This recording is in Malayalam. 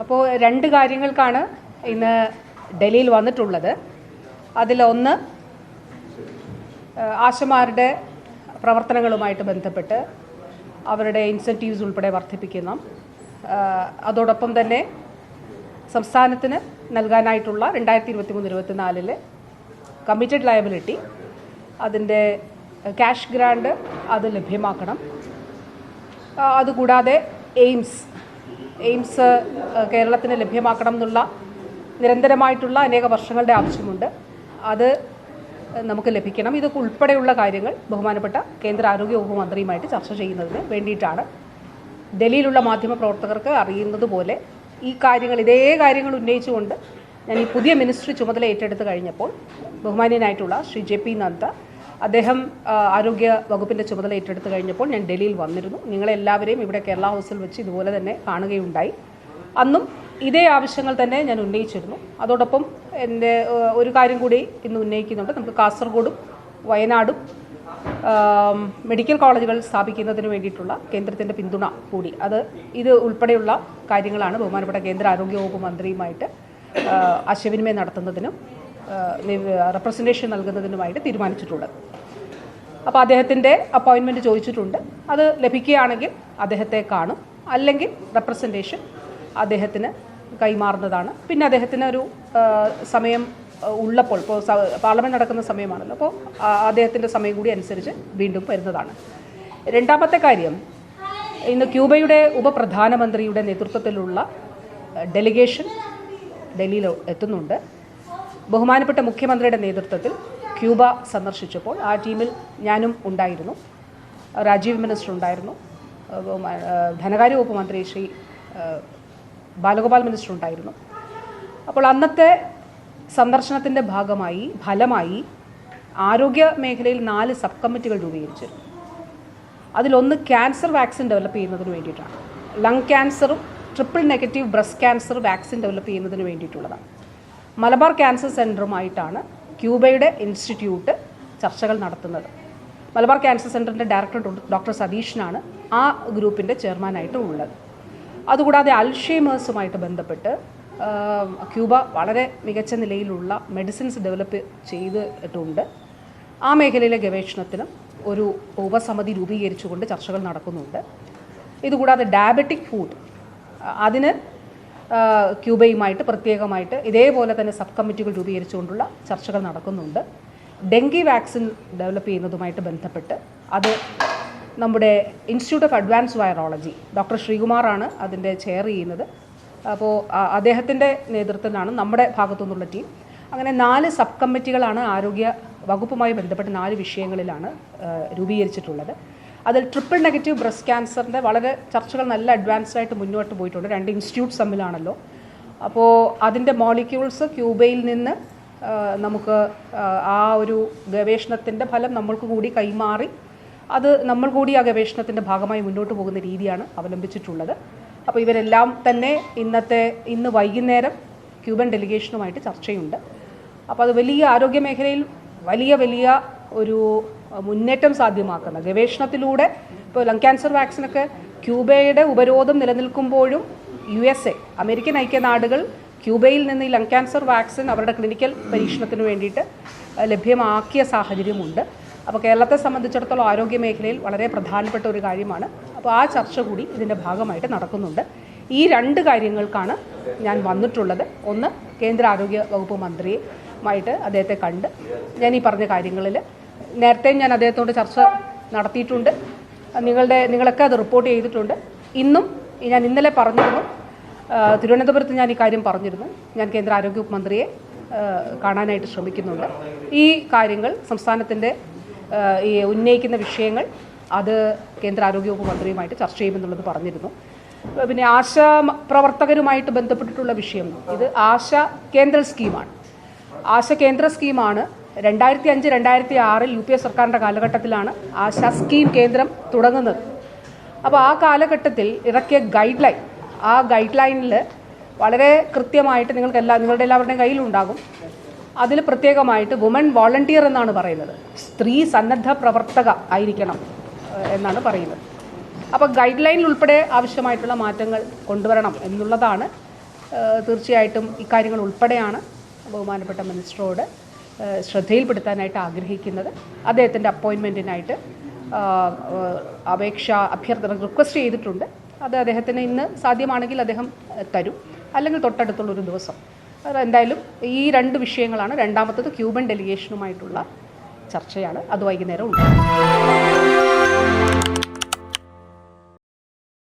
അപ്പോൾ രണ്ട് കാര്യങ്ങൾക്കാണ് ഇന്ന് ഡൽഹിയിൽ വന്നിട്ടുള്ളത്. അതിലൊന്ന് ആശമാരുടെ പ്രവർത്തനങ്ങളുമായിട്ട് ബന്ധപ്പെട്ട് അവരുടെ ഇൻസെന്റീവ്സ് ഉൾപ്പെടെ വർദ്ധിപ്പിക്കുന്ന. അതോടൊപ്പം തന്നെ സംസ്ഥാനത്തിന് നൽകാനായിട്ടുള്ള രണ്ടായിരത്തി ഇരുപത്തി മൂന്ന് ഇരുപത്തിനാലിലെ കമ്മിറ്റഡ് ലയബിലിറ്റി അതിന്റെ ക്യാഷ് ഗ്രാൻഡ് അത് ലഭ്യമാക്കണം. അതുകൂടാതെ എയിംസ് എയിംസ് കേരളത്തിന് ലഭ്യമാക്കണം എന്നുള്ള നിരന്തരമായിട്ടുള്ള അനേക വർഷങ്ങളുടെ ആവശ്യമുണ്ട്. അത് നമുക്ക് ലഭിക്കണം. ഇതൊക്കെ ഉൾപ്പെടെയുള്ള കാര്യങ്ങൾ ബഹുമാനപ്പെട്ട കേന്ദ്ര ആരോഗ്യ വകുപ്പ് മന്ത്രിയുമായിട്ട് ചർച്ച ചെയ്യുന്നതിന് വേണ്ടിയിട്ടാണ്. ഡൽഹിയിലുള്ള മാധ്യമപ്രവർത്തകർക്ക് അറിയുന്നത് പോലെ ഈ കാര്യങ്ങൾ ഇതേ കാര്യങ്ങൾ ഉന്നയിച്ചുകൊണ്ട് ഞാൻ ഈ പുതിയ മിനിസ്ട്രി ചുമതല ഏറ്റെടുത്ത് കഴിഞ്ഞപ്പോൾ ബഹുമാന്യനായിട്ടുള്ള ശ്രീ ജെ പി നദ്ദ അദ്ദേഹം ആരോഗ്യ വകുപ്പിന്റെ ചുമതല ഏറ്റെടുത്ത് കഴിഞ്ഞപ്പോൾ ഞാൻ ഡൽഹിയിൽ വന്നിരുന്നു. നിങ്ങളെല്ലാവരെയും ഇവിടെ കേരള ഹൗസിൽ വെച്ച് ഇതുപോലെ തന്നെ കാണുകയുണ്ടായി. അന്നും ഇതേ ആവശ്യങ്ങൾ തന്നെ ഞാൻ ഉന്നയിച്ചിരുന്നു. അതോടൊപ്പം എന്റെ ഒരു കാര്യം കൂടി ഇന്ന് ഉന്നയിക്കുന്നുണ്ട്. നമുക്ക് കാസർഗോഡും വയനാടും മെഡിക്കൽ കോളേജുകൾ സ്ഥാപിക്കുന്നതിന് വേണ്ടിയിട്ടുള്ള കേന്ദ്രത്തിന്റെ പിന്തുണ കൂടി. അത് ഇത് ഉൾപ്പെടെയുള്ള കാര്യങ്ങളാണ് ബഹുമാനപ്പെട്ട കേന്ദ്ര ആരോഗ്യ വകുപ്പ് മന്ത്രിയുമായിട്ട് ആശയവിനിമയം നടത്തുന്നതിനും റെപ്രസെന്റേഷൻ നൽകുന്നതിനുമായിട്ട് തീരുമാനിച്ചിട്ടുള്ളത് അപ്പോൾ അദ്ദേഹത്തിന്റെ അപ്പോയിൻമെന്റ് ചോദിച്ചിട്ടുണ്ട്. അത് ലഭിക്കുകയാണെങ്കിൽ അദ്ദേഹത്തെ കാണും. അല്ലെങ്കിൽ റെപ്രസെന്റേഷൻ അദ്ദേഹത്തിന് കൈമാറുന്നതാണ്. പിന്നെ അദ്ദേഹത്തിന് ഒരു സമയം ഉള്ളപ്പോൾ ഇപ്പോൾ പാർലമെന്റ് നടക്കുന്ന സമയമാണല്ലോ. അപ്പോൾ അദ്ദേഹത്തിന്റെ സമയം കൂടി അനുസരിച്ച് വീണ്ടും വരുന്നതാണ്. രണ്ടാമത്തെ കാര്യം ഇന്ന് ക്യൂബയുടെ ഉപപ്രധാനമന്ത്രിയുടെ നേതൃത്വത്തിലുള്ള ഡെലിഗേഷൻ ഡൽഹിയിൽ എത്തുന്നുണ്ട്. ബഹുമാനപ്പെട്ട മുഖ്യമന്ത്രിയുടെ നേതൃത്വത്തിൽ ക്യൂബ സന്ദർശിച്ചപ്പോൾ ആ ടീമിൽ ഞാനും ഉണ്ടായിരുന്നു. രാജീവ് മിനിസ്റ്റർ ഉണ്ടായിരുന്നു. ധനകാര്യ വകുപ്പ് മന്ത്രി ശ്രീ ബാലഗോപാൽ മിനിസ്റ്റർ ഉണ്ടായിരുന്നു. അപ്പോൾ അന്നത്തെ സന്ദർശനത്തിന്റെ ഭാഗമായി ഫലമായി ആരോഗ്യ മേഖലയിൽ നാല് സബ് കമ്മിറ്റികൾ രൂപീകരിച്ചിരുന്നു. അതിലൊന്ന് ക്യാൻസർ വാക്സിൻ ഡെവലപ്പ് ചെയ്യുന്നതിന് വേണ്ടിയിട്ടാണ്. Lung ക്യാൻസറും triple negative breast cancer vaccine develop ചെയ്യുന്നതിന് വേണ്ടിയിട്ടുള്ളതാണ്. മലബാർ ക്യാൻസർ സെന്ററുമായിട്ടാണ് ക്യൂബയുടെ ഇൻസ്റ്റിറ്റ്യൂട്ട് ചർച്ചകൾ നടത്തുന്നത്. മലബാർ ക്യാൻസർ സെന്ററിന്റെ ഡയറക്ടർ ഡോക്ടർ സതീഷിനാണ് ആ ഗ്രൂപ്പിന്റെ ചെയർമാനായിട്ട് ഉള്ളത്. അതുകൂടാതെ അൽഷേമേഴ്സുമായിട്ട് ബന്ധപ്പെട്ട് ക്യൂബ വളരെ മികച്ച നിലയിലുള്ള മെഡിസിൻസ് ഡെവലപ്പ് ചെയ്തിട്ടുണ്ട്. ആ മേഖലയിലെ ഗവേഷണത്തിനും ഒരു ഉപസമിതി രൂപീകരിച്ചുകൊണ്ട് ചർച്ചകൾ നടക്കുന്നുണ്ട്. ഇതുകൂടാതെ ഡയബറ്റിക് ഫുഡ് അതിന് ക്യൂബയുമായിട്ട് പ്രത്യേകമായിട്ട് ഇതേപോലെ തന്നെ സബ് കമ്മിറ്റികൾ രൂപീകരിച്ചുകൊണ്ടുള്ള ചർച്ചകൾ നടക്കുന്നുണ്ട്. ഡെങ്കി വാക്സിൻ ഡെവലപ്പ് ചെയ്യുന്നതുമായിട്ട് ബന്ധപ്പെട്ട് അത് നമ്മുടെ institute of advance virology doctor ശ്രീകുമാറാണ് അതിന്റെ ചെയർ ചെയ്യുന്നത്. അപ്പോൾ അദ്ദേഹത്തിന്റെ നേതൃത്വത്തിലാണ് നമ്മുടെ ഭാഗത്തു നിന്നുള്ള ടീം. അങ്ങനെ നാല് സബ് കമ്മിറ്റികളാണ് ആരോഗ്യ വകുപ്പുമായി ബന്ധപ്പെട്ട് നാല് വിഷയങ്ങളിലാണ് രൂപീകരിച്ചിട്ടുള്ളത്. അതിൽ ട്രിപ്പിൾ നെഗറ്റീവ് ബ്രസ്റ്റ് ക്യാൻസറിന്റെ വളരെ ചർച്ചകൾ നല്ല അഡ്വാൻസ്ഡ് ആയിട്ട് മുന്നോട്ട് പോയിട്ടുണ്ട്. രണ്ട് ഇൻസ്റ്റിറ്റ്യൂട്ട്സ് തമ്മിലാണല്ലോ. അപ്പോൾ അതിന്റെ മോളിക്യൂൾസ് ക്യൂബയിൽ നിന്ന് നമുക്ക് ആ, ഒരു ഗവേഷണത്തിന്റെ ഫലം നമ്മൾക്ക് കൂടി കൈമാറി. അത് നമ്മൾ കൂടി ആ ഗവേഷണത്തിന്റെ ഭാഗമായി മുന്നോട്ട് പോകുന്ന രീതിയാണ് അവലംബിച്ചിട്ടുള്ളത്. അപ്പോൾ ഇവരെല്ലാം തന്നെ ഇന്നത്തെ ഇന്ന് വൈകുന്നേരം ക്യൂബൻ ഡെലിഗേഷനുമായിട്ട് ചർച്ചയുണ്ട്. അപ്പോൾ അത് വലിയ ആരോഗ്യ മേഖലയിൽ വലിയ വലിയ ഒരു മുന്നേറ്റം സാധ്യമാക്കുന്ന ഗവേഷണത്തിലൂടെ ഇപ്പോൾ ലങ് ക്യാൻസർ വാക്സിനൊക്കെ ക്യൂബയുടെ ഉപരോധം നിലനിൽക്കുമ്പോഴും യു എസ് എ അമേരിക്കൻ ഐക്യനാടുകൾ ക്യൂബയിൽ നിന്ന് ഈ ലങ് ക്യാൻസർ വാക്സിൻ അവരുടെ ക്ലിനിക്കൽ പരീക്ഷണത്തിന് വേണ്ടിയിട്ട് ലഭ്യമാക്കിയ സാഹചര്യമുണ്ട്. അപ്പോൾ കേരളത്തെ സംബന്ധിച്ചിടത്തോളം ആരോഗ്യ മേഖലയിൽ വളരെ പ്രധാനപ്പെട്ട ഒരു കാര്യമാണ്. അപ്പോൾ ആ ചർച്ച കൂടി ഇതിന്റെ ഭാഗമായിട്ട് നടക്കുന്നുണ്ട്. ഈ രണ്ട് കാര്യങ്ങൾക്കാണ് ഞാൻ വന്നിട്ടുള്ളത്. ഒന്ന് കേന്ദ്ര ആരോഗ്യ വകുപ്പ് മന്ത്രിയുമായിട്ട് അദ്ദേഹത്തെ കണ്ട് ഞാൻ ഈ പറഞ്ഞ കാര്യങ്ങളിൽ നേരത്തെ ഞാൻ അദ്ദേഹത്തോട് ചർച്ച നടത്തിയിട്ടുണ്ട്. നിങ്ങളുടെ നിങ്ങളൊക്കെ അത് റിപ്പോർട്ട് ചെയ്തിട്ടുണ്ട്. ഇന്നും ഞാൻ ഇന്നലെ പറഞ്ഞിരുന്നു. തിരുവനന്തപുരത്ത് ഞാൻ ഈ കാര്യം പറഞ്ഞിരുന്നു. ഞാൻ കേന്ദ്ര ആരോഗ്യ മന്ത്രിയെ കാണാനായിട്ട് ശ്രമിക്കുന്നുണ്ട്. ഈ കാര്യങ്ങൾ സംസ്ഥാനത്തിന്റെ ഈ ഉന്നയിക്കുന്ന വിഷയങ്ങൾ അത് കേന്ദ്ര ആരോഗ്യ വകുപ്പ് മന്ത്രിയുമായിട്ട് ചർച്ച ചെയ്യുമെന്നുള്ളത് പറഞ്ഞിരുന്നു. പിന്നെ ആശ പ്രവർത്തകരുമായിട്ട് ബന്ധപ്പെട്ടിട്ടുള്ള വിഷയം. ഇത് ആശ കേന്ദ്ര സ്കീമാണ്. ആശ കേന്ദ്ര സ്കീമാണ് രണ്ടായിരത്തി അഞ്ച് രണ്ടായിരത്തി ആറിൽ യു പി എ സർക്കാരിന്റെ കാലഘട്ടത്തിലാണ് ആശ സ്കീം കേന്ദ്രം തുടങ്ങുന്നത്. അപ്പോൾ ആ കാലഘട്ടത്തിൽ ഇറക്കിയ ഗൈഡ് ലൈൻ ആ ഗൈഡ് ലൈനിൽ വളരെ കൃത്യമായിട്ട് നിങ്ങൾക്ക് എല്ലാ നിങ്ങളുടെ എല്ലാവരുടെയും കയ്യിലുണ്ടാകും അതിൽ പ്രത്യേകമായിട്ട് വുമൺ വോളണ്ടിയർ എന്നാണ് പറയുന്നത്. സ്ത്രീ സന്നദ്ധ പ്രവർത്തക ആയിരിക്കണം എന്നാണ് പറയുന്നത്. അപ്പോൾ ഗൈഡ് ലൈനിൽ ഉൾപ്പെടെ ആവശ്യമായിട്ടുള്ള മാറ്റങ്ങൾ കൊണ്ടുവരണം എന്നുള്ളതാണ് തീർച്ചയായിട്ടും ഇക്കാര്യങ്ങൾ ഉൾപ്പെടെയാണ് ബഹുമാനപ്പെട്ട മിനിസ്റ്ററോട് ശ്രദ്ധയിൽപ്പെടുത്താനായിട്ട് ആഗ്രഹിക്കുന്നത്. അദ്ദേഹത്തിന്റെ അപ്പോയിൻമെന്റിനായിട്ട് അപേക്ഷ അഭ്യർത്ഥന റിക്വസ്റ്റ് ചെയ്തിട്ടുണ്ട്. അത് അദ്ദേഹത്തിന് ഇന്ന് സാധ്യമാണെങ്കിൽ അദ്ദേഹം തരും. അല്ലെങ്കിൽ തൊട്ടടുത്തുള്ള ഒരു ദിവസം. എന്തായാലും ഈ രണ്ട് വിഷയങ്ങളാണ്. രണ്ടാമത്തത് ക്യൂബൻ ഡെലിഗേഷനുമായിട്ടുള്ള ചർച്ചയാണ്. അത് വൈകുന്നേരം ഉണ്ടാകും.